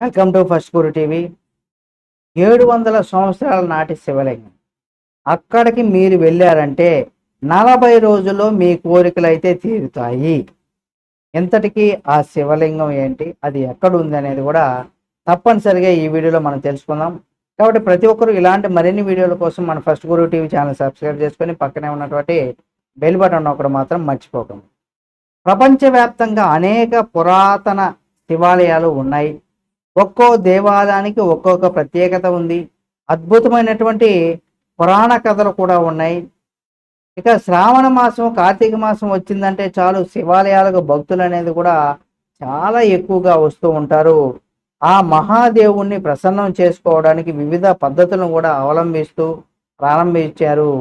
Welcome to first guru TV ఏడు వందల సంవత్సరాల నాటి శివలింగం. అక్కడికి మీరు వెళ్ళారంటే నలభై రోజుల్లో మీ కోరికలు అయితే తీరుతాయి. ఎంతటికి ఆ శివలింగం ఏంటి అది ఎక్కడ ఉంది అనేది కూడా తప్పనిసరిగా ఈ వీడియోలో మనం తెలుసుకుందాం. కాబట్టి ప్రతి ఒక్కరు ఇలాంటి మరిన్ని వీడియోల కోసం మన first guru TV channel subscribe చేసుకొని పక్కనే ఉన్నటువంటి బెల్ బటన్ ఒకటి మాత్రం మర్చిపోకండి. ప్రపంచవ్యాప్తంగా అనేక పురాతన శివాలయాలు ఉన్నాయి. ఒక్కో దేవాలయానికి ఒక్కొక్క ప్రత్యేకత ఉంది. అద్భుతమైనటువంటి పురాణ కథలు కూడా ఉన్నాయి. ఇక శ్రావణ మాసం కార్తీక మాసం వచ్చిందంటే చాలు శివాలయాలకు భక్తులు అనేది కూడా చాలా ఎక్కువగా వస్తూ ఉంటారు. ఆ మహాదేవుణ్ణి ప్రసన్నం చేసుకోవడానికి వివిధ పద్ధతులను కూడా అవలంబిస్తూ ప్రారంభించారు.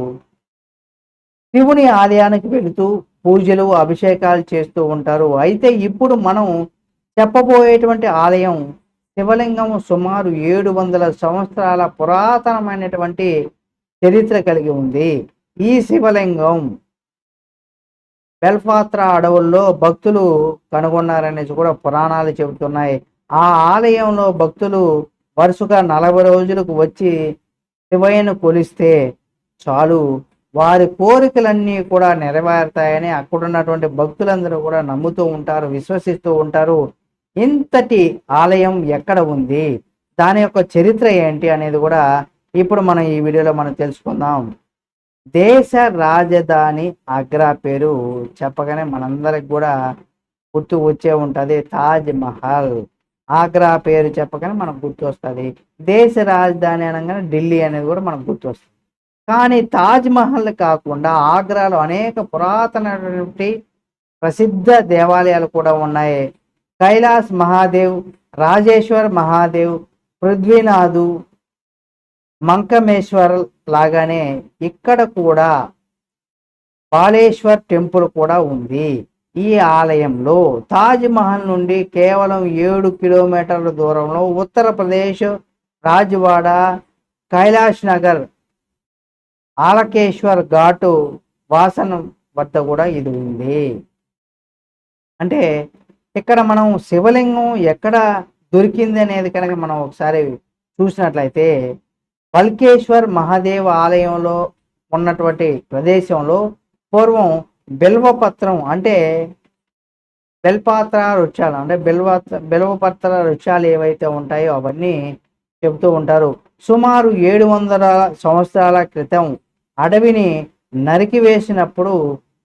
శివుని ఆలయానికి వెళుతూ పూజలు అభిషేకాలు చేస్తూ ఉంటారు. అయితే ఇప్పుడు మనం చెప్పబోయేటువంటి ఆలయం శివలింగం సుమారు ఏడు వందల సంవత్సరాల పురాతనమైనటువంటి చరిత్ర కలిగి ఉంది. ఈ శివలింగం బెల్ఫాత్ర అడవుల్లో భక్తులు కనుగొన్నారనేసి కూడా పురాణాలు చెబుతున్నాయి. ఆ ఆలయంలో భక్తులు వరుసగా నలభై రోజులకు వచ్చి శివయ్యను కొలిస్తే చాలు వారి కోరికలన్నీ కూడా నెరవేరుతాయని అక్కడున్నటువంటి భక్తులందరూ కూడా నమ్ముతూ ఉంటారు విశ్వసిస్తూ ఉంటారు. ఇంతటి ఆలయం ఎక్కడ ఉంది? దాని యొక్క చరిత్ర ఏంటి అనేది కూడా ఇప్పుడు మనం ఈ వీడియోలో మనం తెలుసుకుందాం. దేశ రాజధాని ఆగ్రా పేరు చెప్పగానే మనందరికి కూడా గుర్తు వచ్చే ఉంటుంది తాజ్ మహల్. ఆగ్రా పేరు చెప్పగానే మనకు గుర్తు వస్తుంది దేశ రాజధాని అనగానే ఢిల్లీ అనేది కూడా మనకు గుర్తు వస్తుంది కానీ తాజ్ మహల్ కాకుండా ఆగ్రాలో అనేక పురాతనటువంటి ప్రసిద్ధ దేవాలయాలు కూడా ఉన్నాయి. కైలాస్ మహాదేవ్ రాజేశ్వర్ మహాదేవ్ పృథ్వీనాథు మంకమేశ్వర్ లాగానే ఇక్కడ కూడా బాలేశ్వర్ టెంపుల్ కూడా ఉంది. ఈ ఆలయంలో తాజ్ మహల్ నుండి కేవలం ఏడు కిలోమీటర్ల దూరంలో ఉత్తరప్రదేశ్ రాజవాడ కైలాష్ నగర్ ఆలకేశ్వర్ ఘాటు వాసన వద్ద కూడా ఇది ఉంది. అంటే ఇక్కడ మనం శివలింగం ఎక్కడ దొరికింది అనేది కనుక మనం ఒకసారి చూసినట్లయితే పల్కేశ్వర్ మహాదేవ్ ఆలయంలో ఉన్నటువంటి ప్రదేశంలో పూర్వం బెల్వపత్రం అంటే బెల్పాత్ర వృక్షాలు అంటే బెల్వ బెల్వపత్ర వృక్షాలు ఏవైతే ఉంటాయో అవన్నీ చెబుతూ ఉంటారు. సుమారు ఏడు వందల సంవత్సరాల క్రితం అడవిని నరికివేసినప్పుడు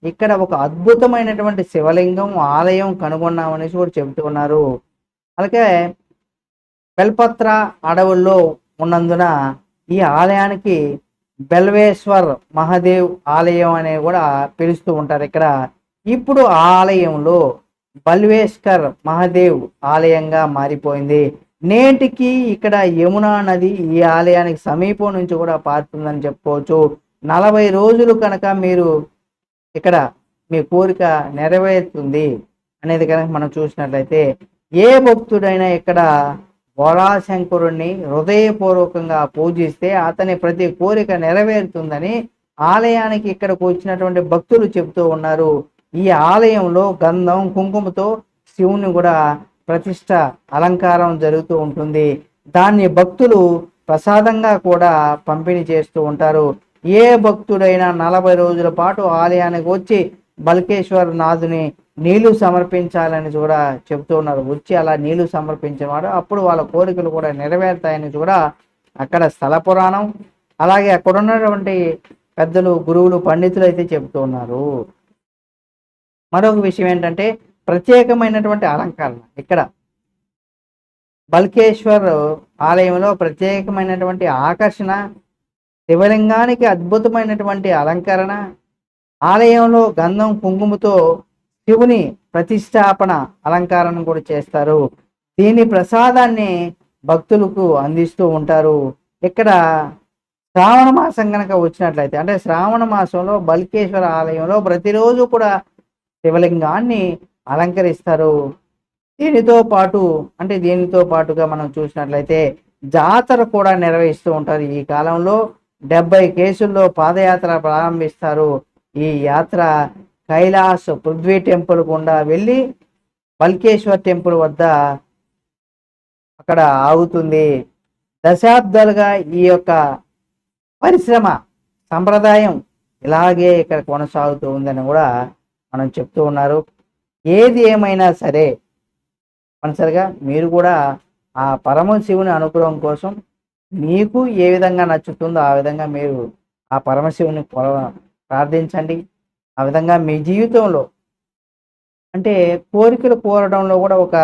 ఇక్కడ ఒక అద్భుతమైనటువంటి శివలింగం ఆలయం కనుగొన్నామనేసి కూడా చెబుతూ ఉన్నారు. అలాగే బెల్పత్ర అడవుల్లో ఉన్నందున ఈ ఆలయానికి బెల్వేశ్వర్ మహాదేవ్ ఆలయం అనే కూడా పిలుస్తూ ఉంటారు ఇక్కడ. ఇప్పుడు ఆ ఆలయంలో బల్వేశ్వర్ మహాదేవ్ ఆలయంగా మారిపోయింది. నేటికి ఇక్కడ యమునా నది ఈ ఆలయానికి సమీపం నుంచి కూడా పారుతుందని చెప్పుకోవచ్చు. నలభై రోజులు కనుక మీరు ఇక్కడ మీ కోరిక నెరవేరుతుంది అనేది కనుక మనం చూసినట్లయితే ఏ భక్తుడైనా ఇక్కడ బోళాశంకరుణ్ణి హృదయపూర్వకంగా పూజిస్తే అతని ప్రతి కోరిక నెరవేరుతుందని ఆలయానికి ఇక్కడకు వచ్చినటువంటి భక్తులు చెబుతూ ఉన్నారు. ఈ ఆలయంలో గంధం కుంకుమతో శివుని కూడా ప్రతిష్ట అలంకారం జరుగుతూ ఉంటుంది. దాన్ని భక్తులు ప్రసాదంగా కూడా పంపిణీ చేస్తూ ఉంటారు. ఏ భక్తుడైనా నలభై రోజుల పాటు ఆలయానికి వచ్చి బల్కేశ్వర్ నాథుని నీళ్ళు సమర్పించాలని కూడా చెబుతూ ఉన్నారు. వచ్చి అలా నీళ్ళు సమర్పించేవాడు. అప్పుడు వాళ్ళ కోరికలు కూడా నెరవేరుతాయని కూడా అక్కడ స్థల పురాణం. అలాగే అక్కడ ఉన్నటువంటి పెద్దలు గురువులు పండితులు అయితే చెబుతూ ఉన్నారు. మరొక విషయం ఏంటంటే ప్రత్యేకమైనటువంటి అలంకరణ ఇక్కడ. బల్కేశ్వర్ ఆలయంలో ప్రత్యేకమైనటువంటి ఆకర్షణ శివలింగానికి అద్భుతమైనటువంటి అలంకరణ ఆలయంలో గంధం కుంకుమతో శివుని ప్రతిష్టాపన అలంకారం కూడా చేస్తారు. దీని ప్రసాదాన్ని భక్తులకు అందిస్తూ ఉంటారు. ఇక్కడ శ్రావణ మాసం కనుక వచ్చినట్లయితే అంటే శ్రావణ మాసంలో బల్కేశ్వర ఆలయంలో ప్రతిరోజు కూడా శివలింగాన్ని అలంకరిస్తారు. దీనితో పాటు అంటే దీనితో పాటుగా మనం చూసినట్లయితే జాతర కూడా నిర్వహిస్తూ ఉంటారు ఈ కాలంలో. డెబ్బై కేసుల్లో పాదయాత్ర ప్రారంభిస్తారు. ఈ యాత్ర కైలాస్ పృథ్వీ టెంపుల్ గుండా వెళ్ళి బల్కేశ్వర్ టెంపుల్ వద్ద అక్కడ ఆగుతుంది. దశాబ్దాలుగా ఈ యొక్క పరిశ్రమ సంప్రదాయం ఇలాగే ఇక్కడ కొనసాగుతూ ఉందని కూడా మనం చెప్తూ ఉన్నారు. ఏది ఏమైనా సరే తప్పనిసరిగా మీరు కూడా ఆ పరమ శివుని అనుగ్రహం కోసం మీకు ఏ విధంగా నచ్చుతుందో ఆ విధంగా మీరు ఆ పరమశివుని కొల- ప్రార్థించండి. ఆ విధంగా మీ జీవితంలో అంటే కోరికలు కోరడంలో కూడా ఒక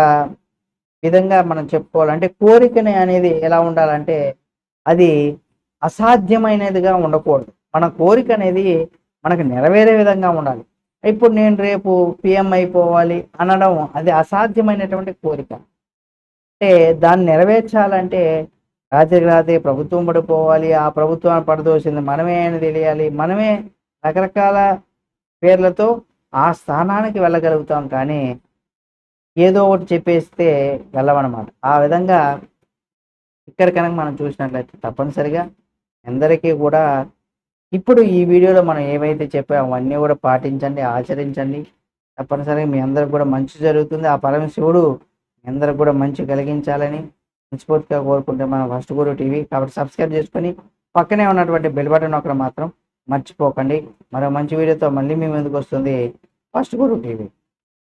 విధంగా మనం చెప్పుకోవాలి. అంటే కోరికని అనేది ఎలా ఉండాలంటే అది అసాధ్యమైనదిగా ఉండకూడదు. మన కోరిక అనేది మనకు నెరవేరే విధంగా ఉండాలి. ఇప్పుడు నేను రేపు పిఎం అయిపోవాలి అనడం అది అసాధ్యమైనటువంటి కోరిక. అంటే దాన్ని నెరవేర్చాలంటే రాత్రికి రాత్రి ప్రభుత్వం పడిపోవాలి ఆ ప్రభుత్వాన్ని పడదోసింది మనమే అని తెలియాలి. మనమే రకరకాల పేర్లతో ఆ స్థానానికి వెళ్ళగలుగుతాం కానీ ఏదో ఒకటి చెప్పేస్తే వెళ్ళమన్నమాట. ఆ విధంగా ఇక్కడ కనుక మనం చూసినట్లయితే తప్పనిసరిగా అందరికీ కూడా ఇప్పుడు ఈ వీడియోలో మనం ఏవైతే చెప్పామో అవన్నీ కూడా పాటించండి ఆచరించండి. తప్పనిసరిగా మీ అందరికి కూడా మంచి జరుగుతుంది. ఆ పరమశివుడు మీ అందరికి కూడా మంచి కలిగించాలని మనస్ఫూర్తిగా కోరుకుంటే మన ఫస్ట్ గురు టీవీ కాబట్టి సబ్స్క్రైబ్ చేసుకొని పక్కనే ఉన్నటువంటి బెల్ బటన్ ఒకటి మాత్రం మర్చిపోకండి. మరో మంచి వీడియోతో మళ్ళీ మీ ముందుకు వస్తుంది ఫస్ట్ గురు టీవీ.